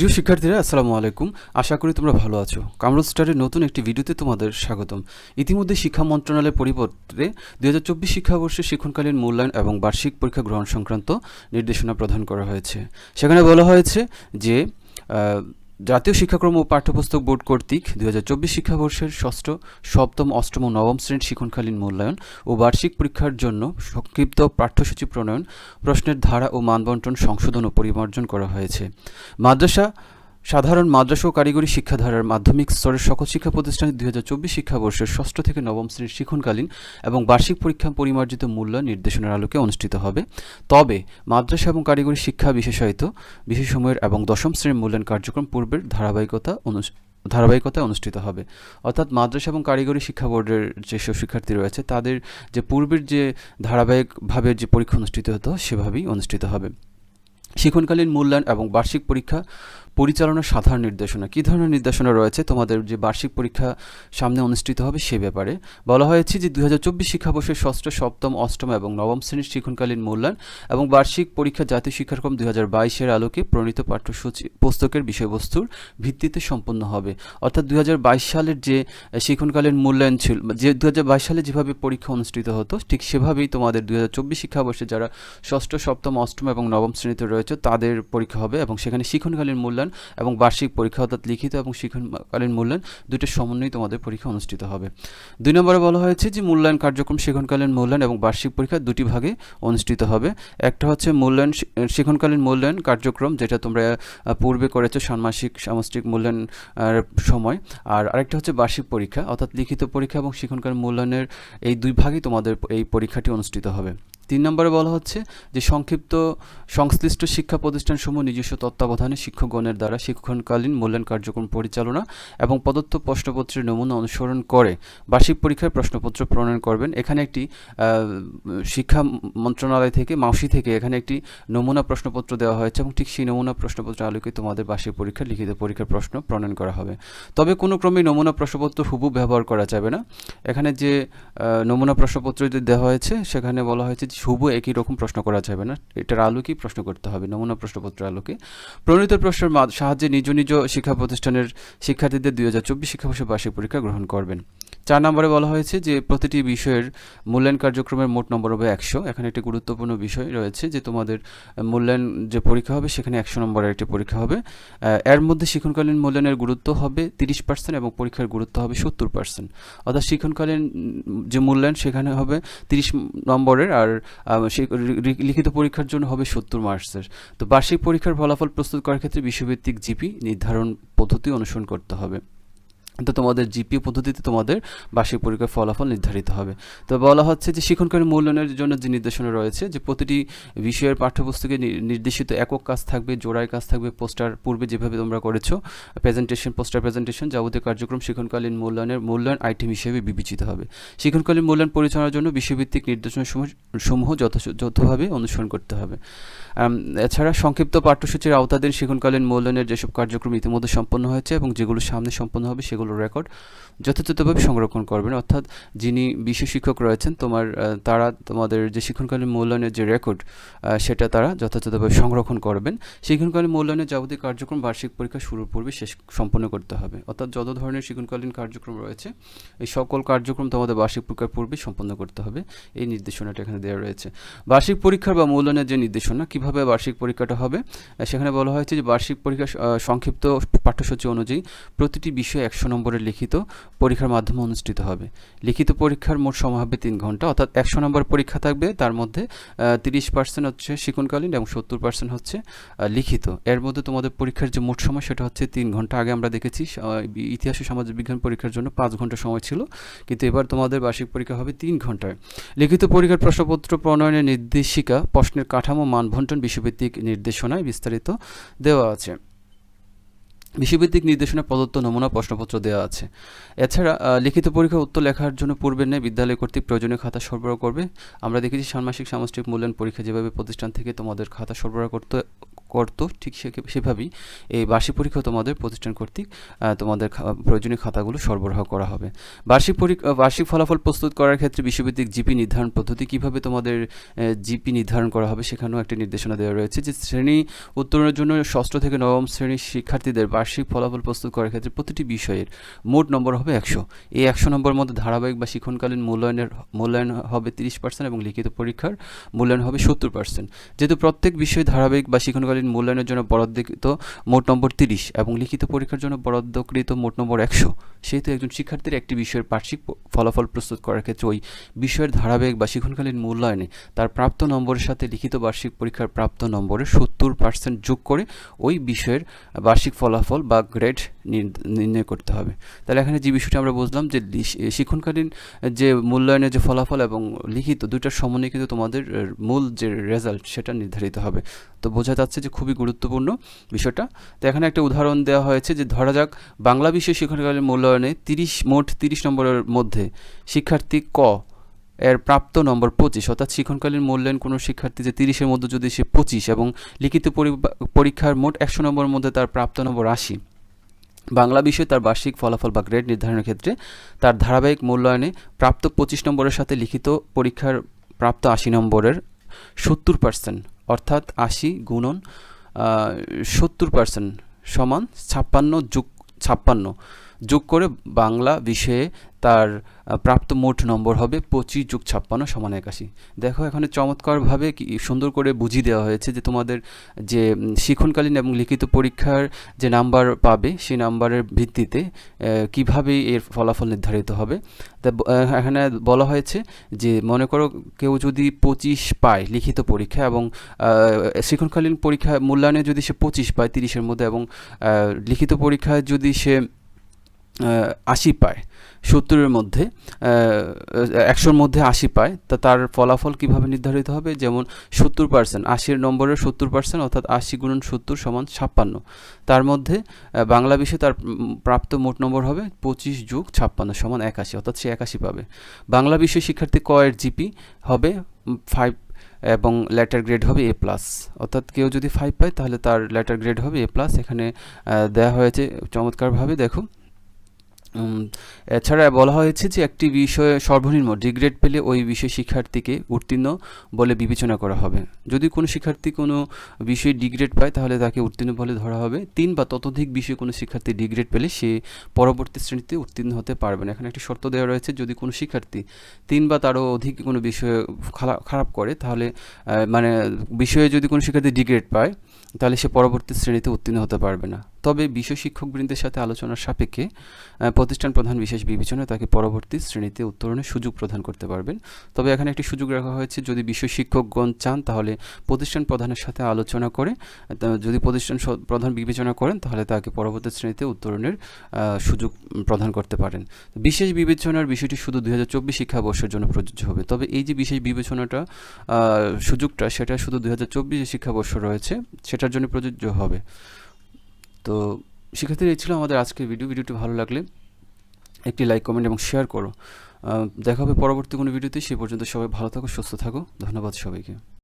প্রিয় শিক্ষার্থীরা, আসসালামু আলাইকুম। আশা করি তোমরা ভালো আছো। কামরুল স্টারের নতুন একটি ভিডিওতে তোমাদের স্বাগতম। ইতিমধ্যে শিক্ষা মন্ত্রণালয়ের পরিবর্তে দু হাজার চব্বিশ শিক্ষাবর্ষে শিক্ষণকালীন মূল্যায়ন এবং বার্ষিক পরীক্ষা গ্রহণ সংক্রান্ত নির্দেশনা প্রদান করা হয়েছে। সেখানে বলা হয়েছে যে জাতীয় শিক্ষাক্রম ও পাঠ্যপুস্তক বোর্ড কর্তৃক দু হাজার চব্বিশ শিক্ষাবর্ষের ষষ্ঠ, সপ্তম, অষ্টম ও নবম শ্রেণির শিক্ষণকালীন মূল্যায়ন ও বার্ষিক পরীক্ষার জন্য সংক্ষিপ্ত পাঠ্যসূচি প্রণয়ন, প্রশ্নের ধারা ও মানবন্টন সংশোধন ও পরিমার্জন করা হয়েছে। মাদ্রাসা সাধারণ মাদ্রাসা ও কারিগরি শিক্ষাধারার মাধ্যমিক স্তরের সকল শিক্ষা প্রতিষ্ঠানে দুই হাজার চব্বিশ শিক্ষাবর্ষের ষষ্ঠ থেকে নবম শ্রেণির শিক্ষণকালীন এবং বার্ষিক পরীক্ষা পরিমার্জিত মূল্যায়ন নির্দেশনার আলোকে অনুষ্ঠিত হবে। তবে মাদ্রাসা এবং কারিগরি শিক্ষা বিশেষায়িত বিশেষ সময়ের এবং দশম শ্রেণির মূল্যায়ন কার্যক্রম পূর্বের ধারাবাহিকতা অনুস- ধারাবাহিকতায় অনুষ্ঠিত হবে। অর্থাৎ মাদ্রাসা এবং কারিগরি শিক্ষা বোর্ডের যেসব শিক্ষার্থী রয়েছে, তাদের যে পূর্বের যে ধারাবাহিকভাবে যে পরীক্ষা অনুষ্ঠিত হতো, সেভাবেই অনুষ্ঠিত হবে। শিক্ষণকালীন মূল্যায়ন এবং বার্ষিক পরীক্ষা পরিচালনার সাধারণ নির্দেশনা। কী ধরনের নির্দেশনা রয়েছে? তোমাদের যে বার্ষিক পরীক্ষা সামনে অনুষ্ঠিত হবে সে ব্যাপারে। বলা হয়েছে যে দুই হাজার চব্বিশ শিক্ষাবর্ষের ষষ্ঠ, সপ্তম, অষ্টম এবং নবম শ্রেণির শিক্ষণকালীন মূল্যায়ন এবং বার্ষিক পরীক্ষা জাতীয় শিক্ষাক্রম দু হাজার বাইশের আলোকে প্রণীত পাঠ্যসূচি পুস্তকের বিষয়বস্তুর ভিত্তিতে সম্পন্ন হবে। অর্থাৎ দু হাজার বাইশ সালের যে শিক্ষণকালীন মূল্যায়ন ছিল, যে দু হাজার বাইশ সালে যেভাবে পরীক্ষা অনুষ্ঠিত হতো, ঠিক সেভাবেই তোমাদের দুই হাজার চব্বিশ শিক্ষাবর্ষে যারা ষষ্ঠ, সপ্তম, অষ্টম এবং নবম শ্রেণীতে রয়েছে, তাদের পরীক্ষা হবে এবং সেখানে শিক্ষণকালীন মূল্যায়ন এবং বার্ষিক পরীক্ষা অর্থাৎ লিখিত এবং শিক্ষণকালীন মূল্যায়ন দুটোর সমন্বয়ে তোমাদের পরীক্ষা অনুষ্ঠিত হবে। দুই নম্বরে বলা হয়েছে যে মূল্যায়ন কার্যক্রম, শিক্ষণকালীন মূল্যায়ন এবং বার্ষিক পরীক্ষা দুটি ভাগে অনুষ্ঠিত হবে। একটা হচ্ছে মূল্যায়ন, শিক্ষণকালীন মূল্যায়ন কার্যক্রম যেটা তোমরা পূর্বে করেছ ষান্মাসিক, সামষ্টিক মূল্যায়ন সময়। আর আরেকটা হচ্ছে বার্ষিক পরীক্ষা, অর্থাৎ লিখিত পরীক্ষা এবং শিক্ষণকালীন মূল্যায়নের এই দুই ভাগেই তোমাদের এই পরীক্ষাটি অনুষ্ঠিত হবে। তিন নম্বরে বলা হচ্ছে যে সংক্ষিপ্ত সংশ্লিষ্ট শিক্ষা প্রতিষ্ঠানসমূহ নিজস্ব তত্ত্বাবধানে শিক্ষকগণের দ্বারা শিক্ষণকালীন মূল্যায়ন কার্যক্রম পরিচালনা এবং প্রদত্ত প্রশ্নপত্রের নমুনা অনুসরণ করে। বার্ষিক পরীক্ষার প্রশ্নপত্র প্রণয়ন করবেন। এখানে একটি শিক্ষা মন্ত্রণালয় থেকে, মাউসি থেকে এখানে একটি নমুনা প্রশ্নপত্র দেওয়া হয়েছে এবং ঠিক সেই নমুনা প্রশ্নপত্র আলোকে তোমাদের বার্ষিক পরীক্ষার লিখিত পরীক্ষার প্রশ্ন প্রণয়ন করা হবে। তবে কোনো ক্রমে নমুনা প্রশ্নপত্র হুবু ব্যবহার করা যাবে না। এখানে যে নমুনা প্রশ্নপত্র দেওয়া হয়েছে সেখানে বলা হয়েছে যে হুবু একই রকম প্রশ্ন করা যাবে না। এটার আলোকেই প্রশ্ন করতে হবে, নমুনা প্রশ্নপত্রের আলোকে। প্রণীত প্রশ্নের সাহায্যে নিজ নিজ শিক্ষা প্রতিষ্ঠানের শিক্ষার্থীদের দুই হাজার চব্বিশ শিক্ষাবর্ষে বার্ষিক পরীক্ষা গ্রহণ করবেন। চার নম্বরে বলা হয়েছে যে, প্রতিটি বিষয়ের মূল্যায়ন কার্যক্রমের মোট নম্বর হবে একশো। এখানে একটি গুরুত্বপূর্ণ বিষয় রয়েছে যে, তোমাদের মূল্যায়ন যে পরীক্ষা হবে, সেখানে একশো নম্বরের একটি পরীক্ষা হবে। এর মধ্যে শিক্ষণকালীন মূল্যায়নের গুরুত্ব হবে তিরিশ পার্সেন্ট এবং পরীক্ষার গুরুত্ব হবে সত্তর পার্সেন্ট। অর্থাৎ শিক্ষণকালীন যে মূল্যায়ন, সেখানে হবে তিরিশ নম্বরের আর আহ, সে রি- রি- লিখিত পরীক্ষার জন্য হবে সত্তর মার্কসের। তো বার্ষিক পরীক্ষার ফলাফল প্রস্তুত করার ক্ষেত্রে বিশ্বভিত্তিক জিপি নির্ধারণ পদ্ধতি অনুসরণ করতে হবে। তো তোমাদের জিপি পদ্ধতিতে তোমাদের বার্ষিক পরীক্ষার ফলাফল নির্ধারিত হবে। তো বলা হচ্ছে যে শিক্ষণকারী মূল্যায়নের জন্য যে নির্দেশনা রয়েছে, যে প্রতিটি বিষয়ের পাঠ্যপুস্তকে নির্দেশিত একক কাজ থাকবে, জোড়ায় কাজ থাকবে, পোস্টার পূর্বে যেভাবে তোমরা করেছ প্রেজেন্টেশন পোস্টার প্রেজেন্টেশন যাবতীয় কার্যক্রম শিক্ষণকালীন মূল্যায়নের মূল্যায়ন আইটেম হিসেবে বিবেচিত হবে। শিক্ষণকালীন মূল্যায়ন পরিচালনার জন্য বিষয়ভিত্তিক নির্দেশনা সমূহ- সমূহ যথা- যৌথভাবে অনুসরণ করতে হবে। এছাড়া সংক্ষিপ্ত পাঠ্যসূচির আওতাধীন শিক্ষণকালীন মূল্যায়নের যেসব কার্যক্রম ইতিমধ্যে সম্পন্ন হয়েছে এবং যেগুলো সামনে সম্পন্ন হবে রেকর্ড যথাযথভাবে সংরক্ষণ করবেন। অর্থাৎ যিনি বিশেষ শিক্ষক রয়েছেন, তোমার তারা তোমাদের যে শিক্ষণকালীন মূল্যায়নের যে রেকর্ড সেটা তারা যথাযথভাবে সংরক্ষণ করবেন। শিক্ষণকালীন মূল্যায়নের যাবতীয় কার্যক্রম বার্ষিক পরীক্ষা শুরুর পূর্বে শেষ, সম্পন্ন করতে হবে। অর্থাৎ যত ধরনের শিক্ষণকালীন কার্যক্রম রয়েছে, এই সকল কার্যক্রম তোমাদের বার্ষিক পরীক্ষার পূর্বে সম্পন্ন করতে হবে। এই নির্দেশনাটা এখানে দেওয়া রয়েছে। বার্ষিক পরীক্ষার বা মূল্যায়নের যে নির্দেশনা, কীভাবে বার্ষিক পরীক্ষাটা হবে? সেখানে বলা হয়েছে যে বার্ষিক পরীক্ষা সংক্ষিপ্ত পাঠ্যসূচি অনুযায়ী প্রতিটি বিষয়ে একশো নম্বরের লিখিত পরীক্ষার মাধ্যমে অনুষ্ঠিত হবে। লিখিত পরীক্ষার মোট সময় হবে তিন ঘণ্টা, অর্থাৎ একশো নম্বর পরীক্ষা থাকবে। তার মধ্যে তিরিশ পার্সেন্ট হচ্ছে শিক্ষণকালীন এবং সত্তর পার্সেন্ট হচ্ছে লিখিত। এর মধ্যে তোমাদের পরীক্ষার যে মোট সময় সেটা হচ্ছে তিন ঘণ্টা। আগে আমরা দেখেছি ইতিহাস ও সামাজিক বিজ্ঞান পরীক্ষার জন্য পাঁচ ঘণ্টা সময় ছিল, কিন্তু এবার তোমাদের বার্ষিক পরীক্ষা হবে তিন ঘন্টায়। লিখিত পরীক্ষার প্রশ্নপত্র, প্রণয়নের নির্দেশিকা, প্রশ্নের কাঠামো, মানবন্টন বিষয়ভিত্তিক নির্দেশনায় বিস্তারিত দেওয়া আছে। বিষয়ভিত্তিক নির্দেশনা প্রদত্ত নমুনা প্রশ্নপত্র দেওয়া আছে। এছাড়া লিখিত পরীক্ষা উত্তর লেখার জন্য পূর্বের ন্যায় বিদ্যালয় কর্তৃক প্রয়োজনীয় খাতা সরবরাহ করবে। আমরা দেখেছি ষান্মাসিক সামষ্টিক মূল্যায়ন পরীক্ষা যেভাবে প্রতিষ্ঠান থেকে তোমাদের খাতা সরবরাহ করতে করতো, ঠিক সেভাবেই এই বার্ষিক পরীক্ষা তোমাদের প্রতিষ্ঠান কর্তৃক তোমাদের প্রয়োজনীয় খাতাগুলো সরবরাহ করা হবে। বার্ষিক পরীক্ষা বার্ষিক ফলাফল প্রস্তুত করার ক্ষেত্রে বিশ্বভিত্তিক জিপি নির্ধারণ পদ্ধতি কীভাবে তোমাদের জিপি নির্ধারণ করা হবে সেখানেও একটি নির্দেশনা দেওয়া রয়েছে যে শ্রেণি উত্তরণের জন্য ষষ্ঠ থেকে নবম শ্রেণির শিক্ষার্থীদের বার্ষিক ফলাফল প্রস্তুত করার ক্ষেত্রে প্রতিটি বিষয়ের মোট নম্বর হবে একশো। এই একশো নম্বর মধ্যে ধারাবাহিক বা শিক্ষণকালীন মূল্যায়নের মূল্যায়ন হবে তিরিশ পার্সেন্ট এবং লিখিত পরীক্ষার মূল্যায়ন হবে সত্তর পার্সেন্ট। যেহেতু প্রত্যেক বিষয়ে ধারাবাহিক বা শিক্ষণকালীন মূল্যায়নের জন্য বরাদ্দকৃত মোট নম্বর তিরিশ এবং লিখিত পরীক্ষার জন্য বরাদ্দকৃত মোট নম্বর একশো। সেহেতু একজন শিক্ষার্থীর একটি বিষয়ের বার্ষিক ফলাফল প্রস্তুত করার ক্ষেত্রে ওই বিষয়ের ধারাবাহিক বা শিক্ষণকালীন মূল্যায়নে তার প্রাপ্ত নম্বরের সাথে লিখিত বার্ষিক পরীক্ষার প্রাপ্ত নম্বরের সত্তর পার্সেন্ট যোগ করে ওই বিষয়ের বার্ষিক ফলাফল বা গ্রেড নির্ণয় করতে হবে। তাহলে এখানে যে বিষয়টা আমরা বুঝলাম যে শিক্ষণকালীন যে মূল্যায়নের যে ফলাফল এবং লিখিত দুইটার সমন্বয়ে কিন্তু তোমাদের মূল যে রেজাল্ট সেটা নির্ধারিত হবে। তো বোঝা যাচ্ছে যে খুবই গুরুত্বপূর্ণ বিষয়টা। তো এখানে একটা উদাহরণ দেওয়া হয়েছে যে ধরা যাক, বাংলা বিষয় শিক্ষণকালীন মূল্যায়নে তিরিশ, মোট তিরিশ নম্বরের মধ্যে শিক্ষার্থী ক এর প্রাপ্ত নম্বর পঁচিশ, অর্থাৎ শিক্ষণকালীন মূল্যায়ন কোনো শিক্ষার্থী যে তিরিশের মধ্যে যদি সে পঁচিশ এবং লিখিত পরি- পরীক্ষার মোট একশো নম্বরের মধ্যে তার প্রাপ্ত নম্বর আশি। বাংলা বিষয়ে তার বার্ষিক ফলাফল বা গ্রেড নির্ধারণের ক্ষেত্রে তার ধারাবাহিক মূল্যায়নে প্রাপ্ত পঁচিশ নম্বরের সাথে লিখিত পরীক্ষার প্রাপ্ত আশি নম্বরের সত্তর পার্সেন্ট, অর্থাৎ আশি গুণন সত্তর পার্সেন্ট সমান ছাপ্পান্ন যোগ ছাপ্পান্ন। যোগ করে বাংলা বিষয়ে তার প্রাপ্ত মোট নম্বর হবে পঁচিশ যোগ ছাপ্পান্ন সমান একাশি। দেখো এখানে চমৎকারভাবে কি সুন্দর করে বুঝিয়ে দেওয়া হয়েছে যে তোমাদের যে শিক্ষণকালীন এবং লিখিত পরীক্ষার যে নাম্বার পাবে সেই নাম্বারের ভিত্তিতে কীভাবে এর ফলাফল নির্ধারিত হবে। তা এখানে বলা হয়েছে যে মনে করো কেউ যদি পঁচিশ পায় লিখিত পরীক্ষা এবং শিক্ষণকালীন পরীক্ষা মূল্যায়নে যদি সে পঁচিশ পায় তিরিশের মধ্যে এবং লিখিত পরীক্ষায় যদি সে আশি পায়। সত্তরের মধ্যে একশোর মধ্যে আশি পায়। তা তার ফলাফল কীভাবে নির্ধারিত হবে? যেমন সত্তর পার্সেন্ট আশির নম্বরের সত্তর পার্সেন্ট অর্থাৎ আশি গুণন সত্তর সমান ছাপ্পান্ন। তার মধ্যে বাংলা বিষয়ে তার প্রাপ্ত মোট নম্বর হবে পঁচিশ যোগ ছাপ্পান্ন সমান একাশি, অর্থাৎ সে একাশি পাবে। বাংলা বিষয় শিক্ষার্থী কয়ের জিপি হবে ফাইভ এবং লেটার গ্রেড হবে এ প্লাস অর্থাৎ কেউ যদি ফাইভ পায়, তাহলে তার লেটার গ্রেড হবে এ প্লাস এখানে দেওয়া হয়েছে চমৎকারভাবে, দেখো। এছাড়া বলা হয়েছে যে একটি বিষয়ে সর্বনিম্ন ডিগ্রেড পেলে ওই বিষয়ে শিক্ষার্থীকে উত্তীর্ণ বলে বিবেচনা করা হবে। যদি কোনো শিক্ষার্থী কোনো বিষয়ে ডিগ্রেড পায়, তাহলে তাকে উত্তীর্ণ বলে ধরা হবে। তিন বা ততোধিক বিষয়ে কোনো শিক্ষার্থী ডিগ্রেড পেলে সে পরবর্তী শ্রেণীতে উত্তীর্ণ হতে পারবে না। এখানে একটি শর্ত দেওয়া রয়েছে, যদি কোনো শিক্ষার্থী তিন বা তারও অধিক কোনো বিষয়ে খারাপ করে, তাহলে মানে বিষয়ে যদি কোনো শিক্ষার্থী ডিগ্রেড পায়, তাহলে সে পরবর্তী শ্রেণীতে উত্তীর্ণ হতে পারবে না। তবে বিষয় শিক্ষকবৃন্দের সাথে আলোচনার সাপেক্ষে প্রতিষ্ঠান প্রধান বিশেষ বিবেচনায় তাকে পরবর্তী শ্রেণীতে উত্তরণের সুযোগ প্রদান করতে পারবেন। তবে এখানে একটি সুযোগ রাখা হয়েছে, যদি বিষয় শিক্ষকগণ চান তাহলে প্রতিষ্ঠান প্রধানের সাথে আলোচনা করে যদি প্রতিষ্ঠান প্রধান বিবেচনা করেন তাহলে তাকে পরবর্তী শ্রেণীতে উত্তরণের সুযোগ প্রদান করতে পারেন। বিশেষ বিবেচনার বিষয়টি শুধু দুই হাজার চব্বিশ শিক্ষাবর্ষের জন্য প্রযোজ্য হবে। তবে এই যে বিশেষ বিবেচনাটা সুযোগটা, সেটা শুধু দুই হাজার চব্বিশে শিক্ষাবর্ষ রয়েছে, সেটার জন্য প্রযোজ্য হবে। তো শিক্ষার্থীরা এই ছিল আমাদের আজকের ভিডিও ভিডিওটি ভালো লাগলে একটি লাইক কমেন্ট এবং শেয়ার করো। দেখা হবে পরবর্তী কোনো ভিডিওতে সে পর্যন্ত সবাই ভালো থাকো, সুস্থ থাকো। ধন্যবাদ সবাইকে।